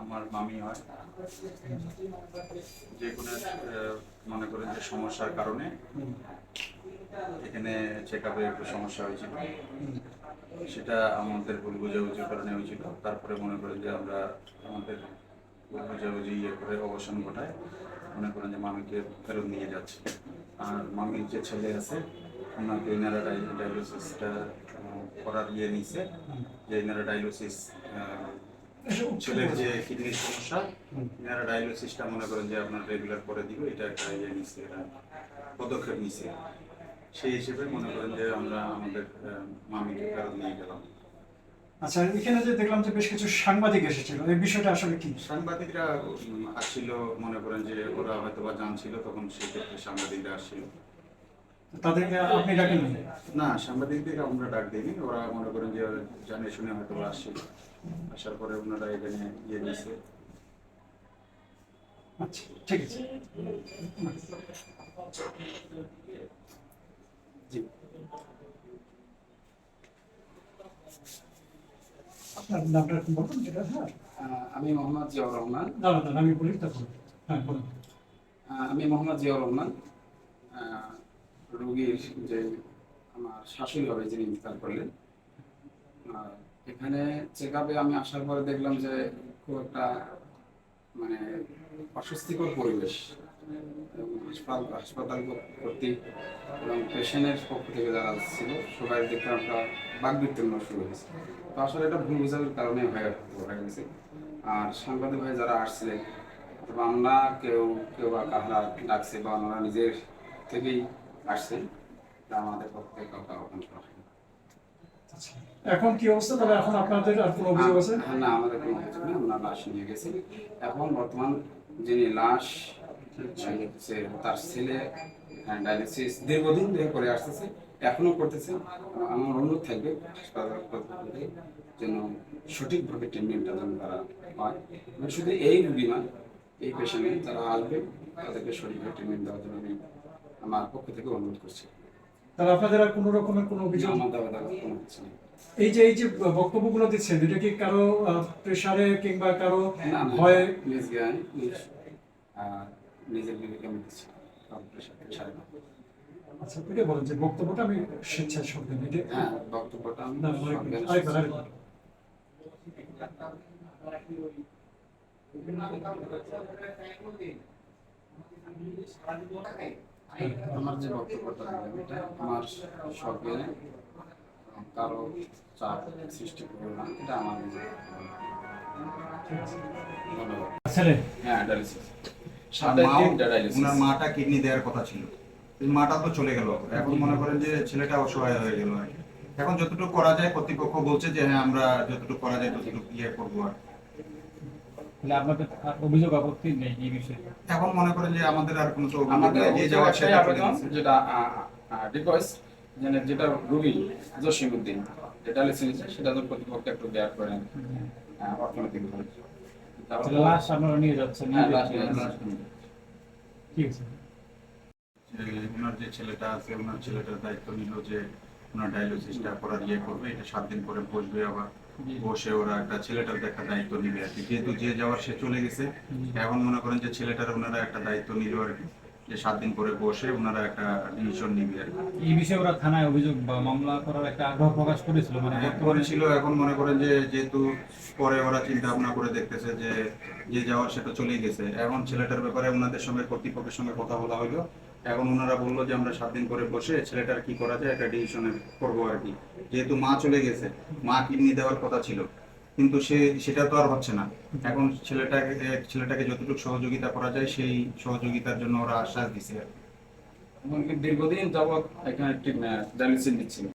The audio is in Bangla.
আমার মামি হয়। যে কোনো মনে করেন যে সমস্যার কারণে এখানে চেক আপে একটু সমস্যা হয়েছিল। সেটা আমাদের ভুল বুঝাবুঝির কারণে হয়েছিল। তারপরে মনে করেন যে আমরা আমাদের ভুল বুঝাবুঝি ইয়ে করে অবসান ঘটায়। মনে করেন যে মামিকে ফেরত নিয়ে যাচ্ছি। আর মামির যে ছেলে আছে, ওনাকে ইনারা ডায়ালিসিসটা করার ইয়ে নিছে। যে ইনারা ডায়ালিসিস ছেলের যে কিডনির সমস্যা। ইনারা ডায়ালিসিসটা মনে করেন যে আপনার রেগুলার করে দিব এটা একটা ইয়ে নিছে এটা পদক্ষেপ নিছে সেই হিসেবে মনে করেন যে আমরা আমাদের মামিকে ফেরত নিয়ে গেলাম। আচ্ছা এখানে যে দেখলাম যে বেশ কিছু সাংবাদিক এসেছিল এই বিষয়টা আসলে কি? সাংবাদিকরা আসছিল মনে করেন যে ওরা হয়তো বা জানছিল তখন সেই ক্ষেত্রে সাংবাদিকরা আসছিল। তাদেরকে আপনি ডাকেন না সাংবাদিকদের আমরা ডাক দিইনি। ওরা মনে করেন যে জানে শুনে হয়তো আসছিল আসার পরে ওনারা এখানে ইয়ে দিয়েছে। আচ্ছা ঠিক আছে। জি। আপনার নামটা একটু বলুন যেটা হ্যাঁ আমি মোহাম্মদ জিয়াউর রহমান। দাঁড়ান আমি বলি তারপর। হ্যাঁ বলুন। আমি মোহাম্মদ জিয়াউর রহমান। রোগীর যে আমার শাশুড়ি হবে যিনি ইন্তেকাল করলেন এখানে চেক আপে আমি আসার পরে দেখলাম যে খুব একটা মানে অস্বস্তিকর পরিবেশ হাসপাতাল হাসপাতাল ভর্তি এবং পেশেন্টের পক্ষ থেকে যারা ছিল, সবাই দেখলাম একটা বাকবিতরণ শুরু হয়েছে। তো আসলে এটা ভুল বোঝার কারণে হয়ে হয়ে গেছে। আর সাংবাদিক ভাই যারা আসছিলেন অথবা আমরা কেউ কেউ বা কাহারা ডাকছে বা ওনারা নিজের থেকেই আসছেন আমাদের পক্ষ থেকে কাউকে আহ্বান করা। আচ্ছা এখন কি অবস্থা? তাহলে এখন আপনাদের আর কোনো অভিযোগ আছে? হ্যাঁ, না আমাদের কোনো অভিযোগ নেই আমরা লাশ নিয়ে গেছি। এখন বর্তমান যিনি লাশ সে তার ছেলে ডায়ালিসিস দীর্ঘদিন ধরে করে আসতেছে এখনও করতেছে। আমার অনুরোধ থাকবে হাসপাতাল যেন সঠিকভাবে ট্রিটমেন্টটা যেন তারা পায়। এবং শুধু এই রুগী নয় এই পেশেন্টে যারা আসবে তাদেরকে সঠিকভাবে ট্রিটমেন্ট দেওয়ার জন্য আমার পক্ষ থেকে অনুরোধ করছি। তাহলে আপনাদের আর কোনো রকমের কোনো অভিযোগ? আমার দাওয়া দাওয়া কোনো কিছু নেই এই যে এই যে বক্তব্যগুলো দিচ্ছেন এটা কি কারও প্রেসারে কিংবা কারও না ভয়ে? নিজ জ্ঞান নিজের বিবেকে আমি দিচ্ছি প্রেশার প্রেশারে না। আচ্ছা এটা বলেন যে বক্তব্যটা আমি স্বেচ্ছায় এটা হ্যাঁ বক্তব্যটা আমি না, আরেকবার, আরেকবার। আমার যে বক্তব্যটা দিলাম এটা আমার সজ্ঞানে কারও চাপ সৃষ্টি করবে না এটা আমার হ্যাঁ। ওনার মাটা কিডনি দেওয়ার কথা ছিল। মাটা তো চলে গেল। এখন মনে করেন যে ছেলেটা অসহায় হয়ে গেল। আর কি। এখন যতটুকু করা যায় কর্তৃপক্ষ বলছে যে হ্যাঁ আমরা যতটুকু করা যায় ততটুকু ইয়ে করব আর আপনাদের অভিযোগ আপত্তি নেই এই বিষয়ে? এখন মনে করেন যে আমাদের আর কোনো আমাদের নেই, যে যে যাওয়ার সেটা যেটা রিকোয়েস্ট যেটা জসিমউদ্দিন যেটা সেটা তো কর্তৃপক্ষ একটু বেয়ার করেন অর্থনৈতিক তাহলে লাশ আপনারা নিয়ে যাচ্ছেন ঠিক আছে ওনার যে ছেলেটা আছে ওনার ছেলেটার দায়িত্ব নিল যে ওনার ডায়ালিসিসটা করার ইয়ে করবে এটা সাত দিন পরে বসবে আবার। বসে ওরা একটা ছেলেটার একটা দায়িত্ব নিবে আর কি। যেহেতু যে যাওয়ার সে চলে গেছে এখন মনে করেন যে ছেলেটার ওনারা একটা দায়িত্ব নিল আর কি যে সাত দিন পরে বসে ওনারা একটা ডিসিশন নিবে আর কি। এই বিষয়ে ওরা থানায় অভিযোগ বা মামলা করার একটা আগ্রহ প্রকাশ করেছিল মানে বর্তমানে বর্তমানে এখন মনে করেন যে যেহেতু পরে ওরা চিন্তা ভাবনা করে দেখতেছে যে যে যাওয়ার সেটা চলেই গেছে। এখন ছেলেটার ব্যাপারে ওনাদের সঙ্গে কর্তৃপক্ষের সঙ্গে কথা বলা হলো। এখন ওনারা বলল যে আমরা সাত দিন পরে বসে ছেলেটার কি করা যায় একটা ডিসিশন করব আর কি। যেহেতু মা চলে গেছে, মা কিডনি দেওয়ার কথা ছিল, কিন্তু সে, সেটা তো আর হচ্ছে না। এখন ছেলেটাকে ছেলেটাকে যতটুকু সহযোগিতা করা যায়, সেই সহযোগিতার জন্য ওরা আশ্বাস দিছে। আর কি। দীর্ঘদিন যাবৎ এখানে ডায়ালিসিস নিচ্ছিল।